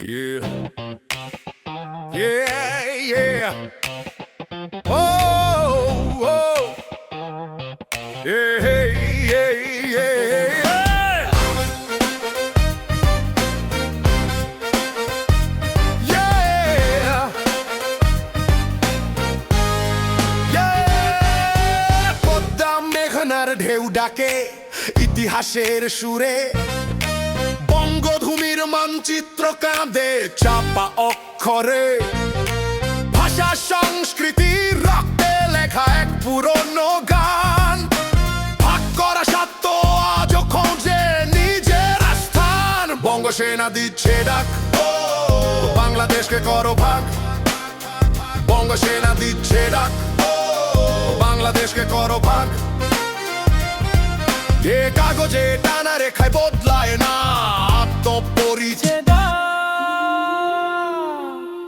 Yeah. Yeah, yeah. Oh, oh. Yeah, yeah, yeah, yeah. Yeah. Yeah. Padma মেঘনার ঢেউ ডাকে ইতিহাসের সুরে মানচিত্র কাঁদে, চাপা অক্ষরে। ভাষা, সংস্কৃতি, রক্তে লেখা এক পুরনো গান। ভাগ করা সত্য, আজও খোঁজে নিজের স্থান বঙ্গসেনা দিচ্ছে ডাক বাংলাদেশকে করো ভাগ। বঙ্গসেনা দিচ্ছে ডাক বাংলাদেশকে করো ভাগ। যে কাগজে টানা রেখায় বদলায় না, আত্মপরিচয়।